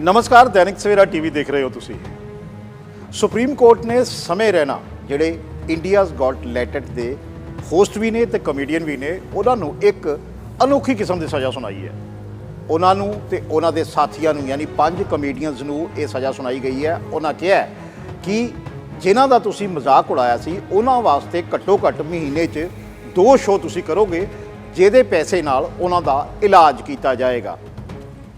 ਨਮਸਕਾਰ, ਦੈਨਿਕ ਸਵੇਰਾ ਟੀਵੀ ਦੇਖ ਰਹੇ ਹੋ ਤੁਸੀਂ। ਸੁਪਰੀਮ ਕੋਰਟ ਨੇ ਸਮੇਂ ਰਹਿਣਾ, ਜਿਹੜੇ ਇੰਡੀਆਜ਼ ਗॉट ਲੈਟਡ ਦੇ ਹੋਸਟ ਵੀ ਨੇ ਤੇ ਕਮੇਡੀਅਨ ਵੀ ਨੇ, ਉਹਨਾਂ ਨੂੰ ਇੱਕ ਅਨੋਖੀ ਕਿਸਮ ਦੀ ਸਜ਼ਾ ਸੁਣਾਈ ਹੈ। ਉਹਨਾਂ ਨੂੰ ਤੇ ਉਹਨਾਂ ਦੇ ਸਾਥੀਆਂ ਨੂੰ, ਯਾਨੀ ਪੰਜ ਕਮੇਡੀਅਨਸ ਨੂੰ ਇਹ ਸਜ਼ਾ ਸੁਣਾਈ ਗਈ ਹੈ। ਉਹਨਾਂ ਕਿਹਾ ਕਿ ਜਿਨ੍ਹਾਂ ਦਾ ਤੁਸੀਂ ਮਜ਼ਾਕ ਉਡਾਇਆ ਸੀ, ਉਹਨਾਂ ਵਾਸਤੇ ਘੱਟੋ ਘੱਟ ਮਹੀਨੇ 'ਚ ਦੋ ਸ਼ੋਅ ਤੁਸੀਂ ਕਰੋਗੇ, ਜਿਹਦੇ ਪੈਸੇ ਨਾਲ ਉਹਨਾਂ ਦਾ ਇਲਾਜ ਕੀਤਾ ਜਾਏਗਾ।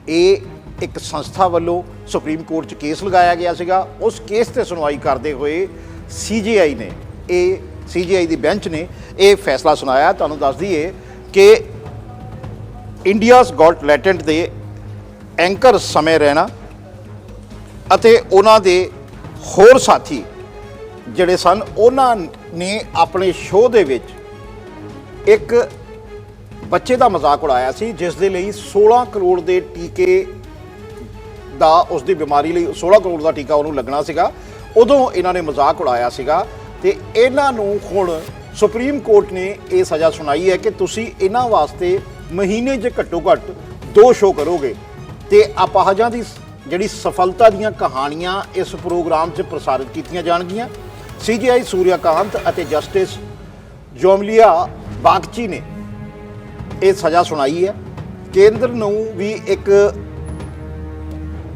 ਇਹ ਇੱਕ ਸੰਸਥਾ ਵੱਲੋਂ ਸੁਪਰੀਮ ਕੋਰਟ 'ਚ ਕੇਸ ਲਗਾਇਆ ਗਿਆ ਸੀਗਾ। ਉਸ ਕੇਸ ਤੇ ਸੁਣਵਾਈ ਕਰਦੇ ਹੋਏ ਸੀਜੀਆਈ ਨੇ, ਇਹ ਸੀਜੀਆਈ ਦੀ ਬੈਂਚ ਨੇ ਇਹ ਫੈਸਲਾ ਸੁਣਾਇਆ। ਤੁਹਾਨੂੰ ਦੱਸ ਦਈਏ ਕਿ ਇੰਡੀਆਜ਼ ਗੋਟ ਲੈਟੈਂਟ ਦੇ ਐਂਕਰ ਸਮੇਂ ਰਹਿਣਾ ਅਤੇ ਉਹਨਾਂ ਦੇ ਹੋਰ ਸਾਥੀ ਜਿਹੜੇ ਸਨ, ਉਹਨਾਂ ਨੇ ਆਪਣੇ ਸ਼ੋਅ ਦੇ ਵਿੱਚ ਇੱਕ ਬੱਚੇ ਦਾ ਮਜ਼ਾਕ ਉਡਾਇਆ ਸੀ, ਜਿਸ ਦੇ ਲਈ 16 ਕਰੋੜ ਦੇ ਟੀਕੇ ਦਾ ਉਸ ਦੀ ਬਿਮਾਰੀ ਲਈ 16 ਕਰੋੜ ਦਾ ਟੀਕਾ ਉਹਨੂੰ ਲੱਗਣਾ ਸੀਗਾ। ਉਦੋਂ ਇਹਨਾਂ ਨੇ ਮਜ਼ਾਕ ਉਡਾਇਆ ਸੀਗਾ ਤੇ ਇਹਨਾਂ ਨੂੰ ਹੁਣ ਸੁਪਰੀਮ ਕੋਰਟ ਨੇ ਇਹ ਸਜ਼ਾ ਸੁਣਾਈ ਹੈ ਕਿ ਤੁਸੀਂ ਇਹਨਾਂ ਵਾਸਤੇ ਮਹੀਨੇ 'ਚ ਘੱਟੋ ਘੱਟ ਦੋ ਸ਼ੋਅ ਕਰੋਗੇ। ਤੇ ਅਪਾਹਜਾਂ ਦੀ ਜਿਹੜੀ ਸਫਲਤਾ ਦੀਆਂ ਕਹਾਣੀਆਂ ਇਸ ਪ੍ਰੋਗਰਾਮ 'ਚ ਪ੍ਰਸਾਰਿਤ ਕੀਤੀਆਂ ਜਾਣਗੀਆਂ। ਸੀਜੀਆਈ ਸੂਰਿਆਕਾਂਤ ਅਤੇ ਜਸਟਿਸ ਜੋਮਲੀਆ ਬਾਗਚੀ ਨੇ ਇਹ ਸਜ਼ਾ ਸੁਣਾਈ ਹੈ। ਕੇਂਦਰ ਨੂੰ ਵੀ ਇੱਕ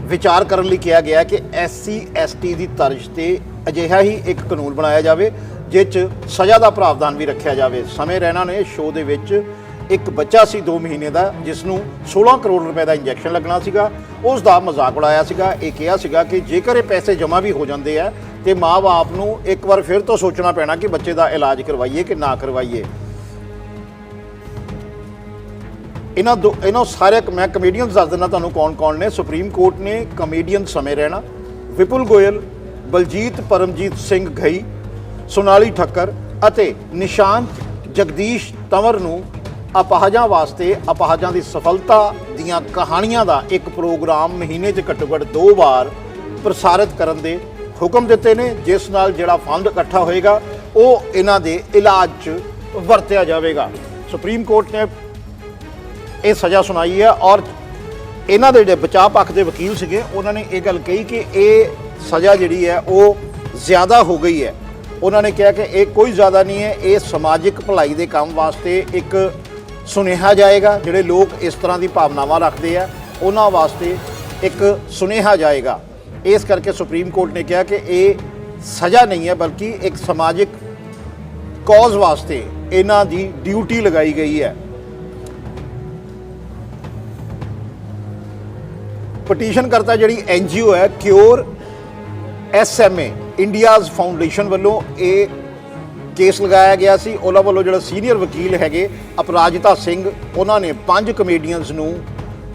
ਵਿਚਾਰ ਕਰਨ ਲਈ ਕਿਹਾ ਗਿਆ ਕਿ ਐਸਸੀ, ਐਸਟੀ ਦੀ ਤਰਜ਼ ਤੇ ਅਜਿਹਾ ਹੀ ਇੱਕ ਕਾਨੂੰਨ ਬਣਾਇਆ ਜਾਵੇ ਜਿਸ 'ਚ ਸਜ਼ਾ ਦਾ ਪ੍ਰਾਵਧਾਨ ਵੀ ਰੱਖਿਆ ਜਾਵੇ। ਸਮੇਂ ਰਹਿਣਾ ਨੇ, ਸ਼ੋਅ ਦੇ ਵਿੱਚ ਇੱਕ ਬੱਚਾ ਸੀ 2 ਮਹੀਨੇ ਦਾ ਜਿਸ ਨੂੰ 16 ਕਰੋੜ ਰੁਪਏ ਦਾ ਇੰਜੈਕਸ਼ਨ ਲੱਗਣਾ ਸੀਗਾ। ਉਸ ਦਾ ਮਜ਼ਾਕ ਉਡਾਇਆ ਸੀਗਾ। ਇਹ ਕਿਹਾ ਸੀਗਾ ਕਿ ਜੇਕਰ ਇਹ ਪੈਸੇ ਜਮ੍ਹਾਂ ਵੀ ਹੋ ਜਾਂਦੇ ਆ, ਤੇ ਮਾਂ-ਬਾਪ ਨੂੰ ਇੱਕ ਵਾਰ ਫਿਰ ਤੋਂ ਸੋਚਣਾ ਪੈਣਾ ਕਿ ਬੱਚੇ ਦਾ ਇਲਾਜ ਕਰਵਾਈਏ ਕਿ ਨਾ ਕਰਵਾਈਏ। ਇਹਨਾਂ ਦੋ ਇਹਨਾਂ ਸਾਰੇ ਮੈਂ ਕਮੇਡੀਅਨਸ ਦੱਸ ਦਿੰਦਾ ਤੁਹਾਨੂੰ ਕੌਣ-ਕੌਣ ਨੇ। ਸੁਪਰੀਮ ਕੋਰਟ ਨੇ ਕਮੇਡੀਅਨ ਸਮੇਂ ਰਹਿਣਾ। ਵਿਪੁਲ ਗੋਇਲ, ਬਲਜੀਤ ਪਰਮਜੀਤ ਸਿੰਘ ਘਈ, ਸੋਨਾਲੀ ਠੱਕਰ ਅਤੇ ਨਿਸ਼ਾਂਤ ਜਗਦੀਸ਼ ਤੰਵਰ ਨੂੰ ਅਪਾਹਜਾਂ ਵਾਸਤੇ ਅਪਾਹਜਾਂ ਦੀ ਸਫਲਤਾ ਦੀਆਂ ਕਹਾਣੀਆਂ ਦਾ ਇੱਕ ਪ੍ਰੋਗਰਾਮ ਮਹੀਨੇ 'ਚ ਘੱਟੋ ਘੱਟ ਦੋ ਵਾਰ ਪ੍ਰਸਾਰਿਤ ਕਰਨ ਦੇ ਹੁਕਮ ਦਿੱਤੇ ਨੇ, ਜਿਸ ਨਾਲ ਜਿਹੜਾ ਫੰਡ ਇਕੱਠਾ ਹੋਏਗਾ, ਉਹ ਇਹਨਾਂ ਦੇ ਇਲਾਜ 'ਚ ਵਰਤਿਆ ਜਾਵੇਗਾ। ਸੁਪਰੀਮ ਕੋਰਟ ਨੇ ਇਹ ਸਜ਼ਾ ਸੁਣਾਈ ਹੈ ਔਰ ਇਹਨਾਂ ਦੇ ਜਿਹੜੇ ਬਚਾਅ ਪੱਖ ਦੇ ਵਕੀਲ ਸੀਗੇ, ਉਹਨਾਂ ਨੇ ਇਹ ਗੱਲ ਕਹੀ ਕਿ ਇਹ ਸਜ਼ਾ ਜਿਹੜੀ ਹੈ ਉਹ ਜ਼ਿਆਦਾ ਹੋ ਗਈ ਹੈ। ਉਹਨਾਂ ਨੇ ਕਿਹਾ ਕਿ ਇਹ ਕੋਈ ਜ਼ਿਆਦਾ ਨਹੀਂ ਹੈ, ਇਹ ਸਮਾਜਿਕ ਭਲਾਈ ਦੇ ਕੰਮ ਵਾਸਤੇ ਇੱਕ ਸੁਨੇਹਾ ਜਾਏਗਾ, ਜਿਹੜੇ ਲੋਕ ਇਸ ਤਰ੍ਹਾਂ ਦੀ ਭਾਵਨਾਵਾਂ ਰੱਖਦੇ ਆ, ਉਹਨਾਂ ਵਾਸਤੇ ਇੱਕ ਸੁਨੇਹਾ ਜਾਏਗਾ। ਇਸ ਕਰਕੇ ਸੁਪਰੀਮ ਕੋਰਟ ਨੇ ਕਿਹਾ ਕਿ ਇਹ ਸਜ਼ਾ ਨਹੀਂ ਹੈ, ਬਲਕਿ ਇੱਕ ਸਮਾਜਿਕ ਕਾਜ਼ ਵਾਸਤੇ ਇਹਨਾਂ ਦੀ ਡਿਊਟੀ ਲਗਾਈ ਗਈ ਹੈ। ਪਟੀਸ਼ਨ ਕਰਤਾ ਜਿਹੜੀ ਐਨਜੀਓ ਹੈ ਕਿਉਰ ਐਸਐਮਏ ਇੰਡੀਆਜ਼ ਫਾਊਂਡੇਸ਼ਨ ਵੱਲੋਂ ਇਹ ਕੇਸ ਲਗਾਇਆ ਗਿਆ ਸੀ। ਉਹਨਾਂ ਵੱਲੋਂ ਜਿਹੜਾ ਸੀਨੀਅਰ ਵਕੀਲ ਹੈਗੇ, ਅਪਰਾਜਿਤਾ ਸਿੰਘ, ਉਹਨਾਂ ਨੇ ਪੰਜ ਕਮੇਡੀਅਨਸ ਨੂੰ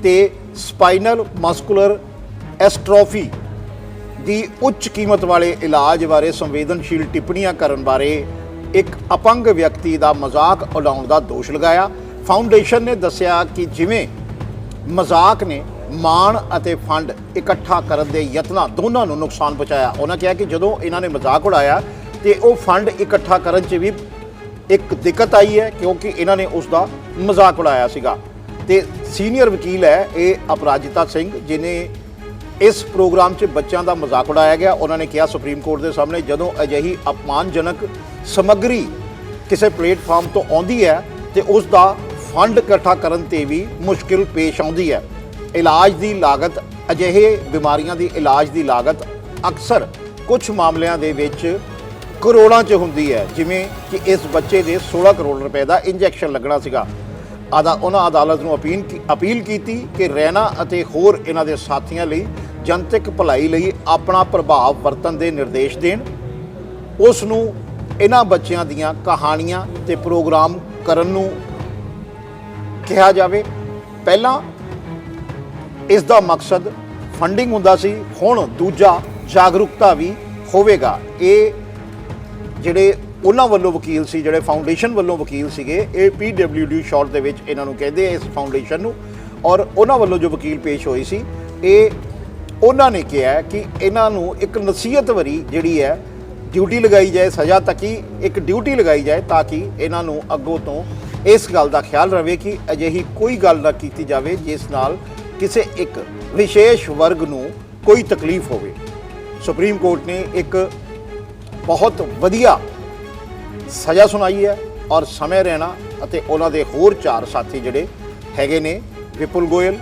ਤੇ ਸਪਾਈਨਲ ਮਸਕੂਲਰ ਐਸਟ੍ਰੋਫੀ ਦੀ ਉੱਚ ਕੀਮਤ ਵਾਲੇ ਇਲਾਜ ਬਾਰੇ ਸੰਵੇਦਨਸ਼ੀਲ ਟਿੱਪਣੀਆਂ ਕਰਨ ਬਾਰੇ ਇੱਕ ਅਪੰਗ ਵਿਅਕਤੀ ਦਾ ਮਜ਼ਾਕ ਉਡਾਉਣ ਦਾ ਦੋਸ਼ ਲਗਾਇਆ। ਫਾਊਂਡੇਸ਼ਨ ਨੇ ਦੱਸਿਆ ਕਿ ਜਿਵੇਂ ਮਜ਼ਾਕ ਨੇ ਮਾਣ ਅਤੇ ਫੰਡ ਇਕੱਠਾ ਕਰਨ ਦੇ ਯਤਨਾਂ ਦੋਨਾਂ ਨੂੰ ਨੁਕਸਾਨ ਪਹੁੰਚਾਇਆ। ਉਹਨਾਂ ਕਿਹਾ ਕਿ ਜਦੋਂ ਇਹਨਾਂ ਨੇ ਮਜ਼ਾਕ ਉਡਾਇਆ ਤੇ ਉਹ ਫੰਡ ਇਕੱਠਾ ਕਰਨ 'ਚ ਵੀ ਇੱਕ ਦਿੱਕਤ ਆਈ ਹੈ ਕਿਉਂਕਿ ਇਹਨਾਂ ਨੇ ਉਸ ਦਾ ਮਜ਼ਾਕ ਉਡਾਇਆ ਸੀਗਾ। ਤੇ ਸੀਨੀਅਰ ਵਕੀਲ ਹੈ ਇਹ ਅਪਰਾਜਿਤਾ ਸਿੰਘ ਜਿਨੇ ਇਸ ਪ੍ਰੋਗਰਾਮ 'ਚ ਬੱਚਿਆਂ ਦਾ ਮਜ਼ਾਕ ਉਡਾਇਆ ਗਿਆ। ਉਹਨਾਂ ਨੇ ਕਿਹਾ ਸੁਪਰੀਮ ਕੋਰਟ ਦੇ ਸਾਹਮਣੇ, ਜਦੋਂ ਅਜਿਹੀ ਅਪਮਾਨਜਨਕ ਸਮੱਗਰੀ ਕਿਸੇ ਪਲੇਟਫਾਰਮ ਤੋਂ ਆਉਂਦੀ ਹੈ ਤੇ ਉਸ ਦਾ ਫੰਡ ਇਕੱਠਾ ਕਰਨ ਤੇ ਵੀ ਮੁਸ਼ਕਿਲ ਪੇਸ਼ ਆਉਂਦੀ ਹੈ। ਇਲਾਜ ਦੀ ਲਾਗਤ, ਅਜਿਹੇ ਬਿਮਾਰੀਆਂ ਦੀ ਇਲਾਜ ਦੀ ਲਾਗਤ ਅਕਸਰ ਕੁਝ ਮਾਮਲਿਆਂ ਦੇ ਵਿੱਚ ਕਰੋੜਾਂ 'ਚ ਹੁੰਦੀ ਹੈ। ਜਿਵੇਂ ਕਿ ਇਸ ਬੱਚੇ ਦੇ 16 ਕਰੋੜ ਰੁਪਏ ਦਾ ਇੰਜੈਕਸ਼ਨ ਲੱਗਣਾ ਸੀਗਾ। ਆਦਾ ਉਹਨਾਂ ਅਦਾਲਤ ਨੂੰ ਅਪੀਲ ਕੀ- ਅਪੀਲ ਕੀਤੀ ਕਿ ਰੈਨਾ ਅਤੇ ਹੋਰ ਇਹਨਾਂ ਦੇ ਸਾਥੀਆਂ ਲਈ ਜਨਤਕ ਭਲਾਈ ਲਈ ਆਪਣਾ ਪ੍ਰਭਾਵ ਵਰਤਣ ਦੇ ਨਿਰਦੇਸ਼ ਦੇਣ। ਉਸ ਨੂੰ ਇਹਨਾਂ ਬੱਚਿਆਂ ਦੀਆਂ ਕਹਾਣੀਆਂ ਤੇ ਪ੍ਰੋਗਰਾਮ ਕਰਨ ਨੂੰ ਕਿਹਾ ਜਾਵੇ। ਪਹਿਲਾਂ ਇਸ ਦਾ ਮਕਸਦ ਫੰਡਿੰਗ ਹੁੰਦਾ ਸੀ, ਹੁਣ ਦੂਜਾ ਜਾਗਰੂਕਤਾ ਵੀ ਹੋਵੇਗਾ। ਇਹ ਜਿਹੜੇ ਉਹਨਾਂ ਵੱਲੋਂ ਵਕੀਲ ਸੀ, ਜਿਹੜੇ ਫਾਊਂਡੇਸ਼ਨ ਵੱਲੋਂ ਵਕੀਲ ਸੀਗੇ, ਇਹ ਪੀਡਬਲਯੂਡੀ ਸ਼ਾਰਟ ਦੇ ਵਿੱਚ ਇਹਨਾਂ ਨੂੰ ਕਹਿੰਦੇ ਆ ਇਸ ਫਾਊਂਡੇਸ਼ਨ ਨੂੰ। ਔਰ ਉਹਨਾਂ ਵੱਲੋਂ ਜੋ ਵਕੀਲ ਪੇਸ਼ ਹੋਈ ਸੀ, ਇਹ ਉਹਨਾਂ ਨੇ ਕਿਹਾ ਕਿ ਇਹਨਾਂ ਨੂੰ ਇੱਕ ਨਸੀਹਤ ਵਰੀ ਜਿਹੜੀ ਹੈ ਡਿਊਟੀ ਲਗਾਈ ਜਾਏ, ਸਜ਼ਾ ਤੱਕ ਹੀ ਇੱਕ ਡਿਊਟੀ ਲਗਾਈ ਜਾਏ, ਤਾਂ ਕਿ ਇਹਨਾਂ ਨੂੰ ਅੱਗੋਂ ਤੋਂ ਇਸ ਗੱਲ ਦਾ ਖਿਆਲ ਰਵੇ ਕਿ ਅਜਿਹੀ ਕੋਈ ਗੱਲ ਨਾ ਕੀਤੀ ਜਾਵੇ, ਜਿਸ ਨਾਲ ਕਿਸੇ ਇੱਕ ਵਿਸ਼ੇਸ਼ ਵਰਗ ਨੂੰ ਕੋਈ ਤਕਲੀਫ ਹੋਵੇ। ਸੁਪਰੀਮ ਕੋਰਟ ਨੇ ਇੱਕ ਬਹੁਤ ਵਧੀਆ ਸਜ਼ਾ ਸੁਣਾਈ ਹੈ ਔਰ ਸਮੇਂ ਰਹਿਣਾ ਅਤੇ ਉਹਨਾਂ ਦੇ ਹੋਰ ਚਾਰ ਸਾਥੀ ਜਿਹੜੇ ਹੈਗੇ ਨੇ, ਵਿਪੁਲ ਗੋਇਲ,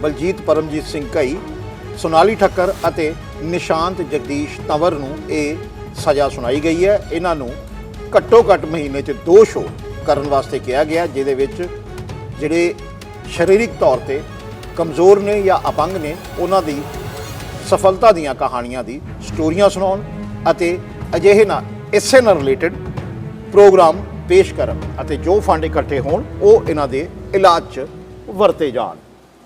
ਬਲਜੀਤ ਪਰਮਜੀਤ ਸਿੰਘ ਘਈ, ਸੋਨਾਲੀ ਠੱਕਰ ਅਤੇ ਨਿਸ਼ਾਂਤ ਜਗਦੀਸ਼ ਤੰਵਰ ਨੂੰ ਇਹ ਸਜ਼ਾ ਸੁਣਾਈ ਗਈ ਹੈ। ਇਹਨਾਂ ਨੂੰ ਘੱਟੋ ਘੱਟ ਮਹੀਨੇ 'ਚ ਦੋ ਸ਼ੋਅ ਕਰਨ ਵਾਸਤੇ ਕਿਹਾ ਗਿਆ, ਜਿਹਦੇ ਵਿੱਚ ਜਿਹੜੇ ਸਰੀਰਕ ਤੌਰ ਤੇ ਕਮਜ਼ੋਰ ਨੇ ਜਾਂ ਅਪੰਗ ਨੇ ਉਹਨਾਂ ਦੀ ਸਫਲਤਾ ਦੀਆਂ ਕਹਾਣੀਆਂ ਦੀ ਸਟੋਰੀਆਂ ਸੁਣਾਉਣ ਅਤੇ ਅਜਿਹੇ ਨਾਲ ਇਸੇ ਨਾਲ ਰਿਲੇਟਡ ਪ੍ਰੋਗਰਾਮ ਪੇਸ਼ ਕਰਨ ਅਤੇ ਜੋ ਫੰਡ ਇਕੱਠੇ ਹੋਣ, ਉਹ ਇਹਨਾਂ ਦੇ ਇਲਾਜ 'ਚ ਵਰਤੇ ਜਾਣ।